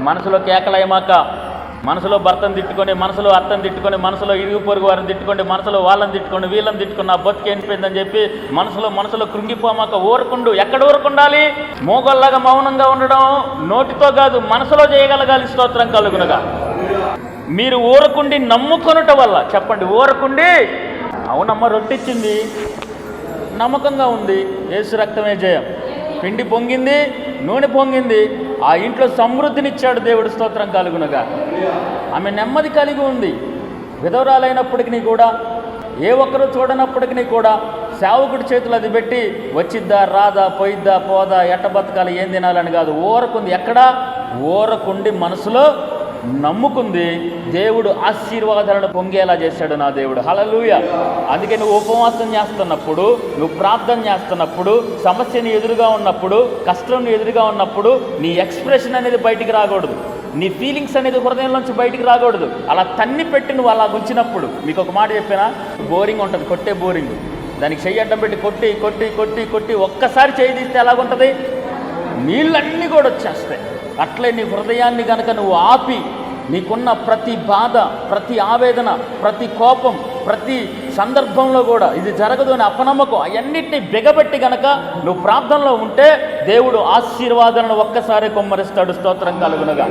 మనసులో కేకలయమాక మనసులో భర్తను తిట్టుకొని మనసులో అత్తను తిట్టుకొని మనసులో ఇరుగు పొరుగు వారిని తిట్టుకోండి మనసులో వాళ్ళని తిట్టుకొని వీళ్ళని తిట్టుకుని నా బతికి చెప్పి మనసులో మనసులో కృంగిపోమాక ఊరకుండు. ఎక్కడ ఊరకుండాలి? మోగల్లాగా మౌనంగా ఉండడం నోటితో కాదు మనసులో చేయగలగాలి స్తోత్రం కలుగునగా. మీరు ఊరకుండి నమ్ముకొనుట వల్ల చెప్పండి ఊరకుండి. అవునమ్మ రొట్టిచ్చింది. నమ్మకంగా ఉంది. ఏసు రక్తమే జయం. పిండి పొంగింది నూనె పొంగింది. ఆ ఇంట్లో సమృద్ధినిచ్చాడు దేవుడు. స్తోత్రం కలుగునగా. ఆమె నెమ్మది కలిగి ఉంది. విధవరాలైనప్పటికీ కూడా ఏ ఒక్కరు చూడనప్పటికీ కూడా సేవకుడి చేతులు అది పెట్టి వచ్చిద్దా రాదా పోయిద్దా పోదా ఎట్ట బతకాలి ఏం తినాలని కాదు ఊరకుంది. ఎక్కడా? ఊరకుండి మనసులో నమ్ముకుంది దేవుడు ఆశీర్వాదాలను పొంగేలా చేశాడు నా దేవుడు. హలలుయ అందుకే నువ్వు ఉపవాసం చేస్తున్నప్పుడు నువ్వు ప్రార్థన చేస్తున్నప్పుడు సమస్యని ఎదురుగా ఉన్నప్పుడు కష్టంను ఎదురుగా ఉన్నప్పుడు నీ ఎక్స్ప్రెషన్ అనేది బయటికి రాకూడదు. నీ ఫీలింగ్స్ అనేది హృదయంలోంచి బయటికి రాకూడదు. అలా తన్ని పెట్టి నువ్వు అలా ఉంచినప్పుడు మీకు ఒక మాట చెప్పినా? బోరింగ్ ఉంటుంది కొట్టే బోరింగ్. దానికి చెయ్యి అడ్డం పెట్టి కొట్టి కొట్టి కొట్టి కొట్టి ఒక్కసారి చేయి తీస్తే ఎలాగుంటుంది? నీళ్ళన్నీ కూడా వచ్చేస్తాయి. అట్లే నీ హృదయాన్ని గనక నువ్వు ఆపి నీకున్న ప్రతి బాధ ప్రతి ఆవేదన ప్రతి కోపం ప్రతి సందర్భంలో కూడా ఇది జరగదు అని అపనమ్మకం అవన్నిటిని బిగబెట్టి గనక నువ్వు ప్రార్థనలో ఉంటే దేవుడు ఆశీర్వాదాలను ఒక్కసారి కొమ్మరిస్తాడు. స్తోత్రం కలుగునగా.